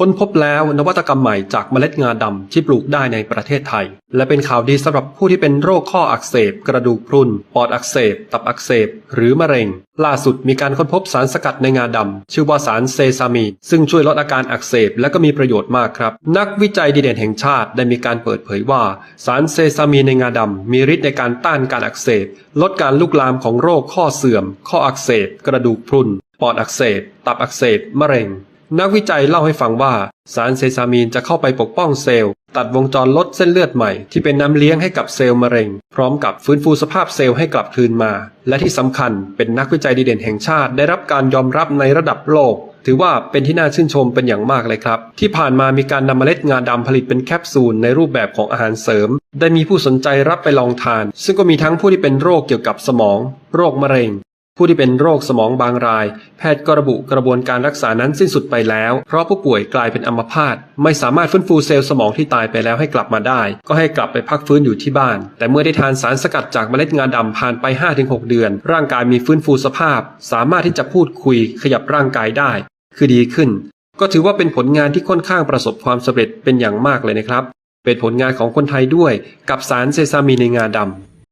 ค้นพบแล้วนวัตกรรมใหม่จากเมล็ดงาดำที่ปลูกได้ในประเทศไทย และเป็นข่าวดีสำหรับผู้ที่เป็นโรคข้ออักเสบ กระดูกพรุน ปอดอักเสบ ตับอักเสบ หรือมะเร็ง ล่าสุดมีการค้นพบสารสกัดในงาดำชื่อว่าสารเซซามี ซึ่งช่วยลดอาการอักเสบและก็มีประโยชน์มากครับ นักวิจัยดีเด่นแห่งชาติได้มีการเปิดเผยว่า สารเซซามีในงาดำมีฤทธิ์ในการต้านการอักเสบ ลดการลุกลามของโรคข้อเสื่อม ข้ออักเสบ กระดูกพรุนปอดอักเสบ ตับอักเสบ มะเร็ง นักวิจัยเล่าให้ฟังว่า สารเซซามีนจะเข้าไปปกป้องเซลล์ ตัดวงจรลดเส้นเลือดใหม่ที่เป็นน้ำเลี้ยงให้กับเซลล์มะเร็ง พร้อมกับฟื้นฟูสภาพเซลล์ให้กลับคืนมา และที่สำคัญเป็นนักวิจัยดีเด่นแห่งชาติ ได้รับการยอมรับในระดับโลก ถือว่าเป็นที่น่าชื่นชมเป็นอย่างมากเลยครับ ที่ผ่านมามีการนำเมล็ดงาดำผลิตเป็นแคปซูลในรูปแบบของอาหารเสริม ได้มีผู้สนใจรับไปลองทาน ซึ่งก็มีทั้งผู้ที่เป็นโรคเกี่ยวกับสมอง โรคมะเร็ง ผู้ที่เป็นโรคสมองบางราย แพทย์ก็ระบุกระบวนการรักษานั้นสิ้นสุดไปแล้ว เพราะผู้ป่วยกลายเป็นอัมพาตไม่สามารถฟื้นฟูเซลล์สมองที่ตายไปแล้วให้กลับมาได้ ก็ให้กลับไปพักฟื้นอยู่ที่บ้าน แต่เมื่อได้ทานสารสกัดจากเมล็ดงาดำผ่านไป 5-6 เดือน ร่างกายมีฟื้นฟูสภาพ สามารถที่จะพูดคุยขยับร่างกายได้ คือดีขึ้น ก็ถือว่าเป็นผลงานที่ค่อนข้างประสบความสำเร็จเป็นอย่างมากเลยนะครับ เป็นผลงานของคนไทยด้วย กับสารเซซามีในงาดำ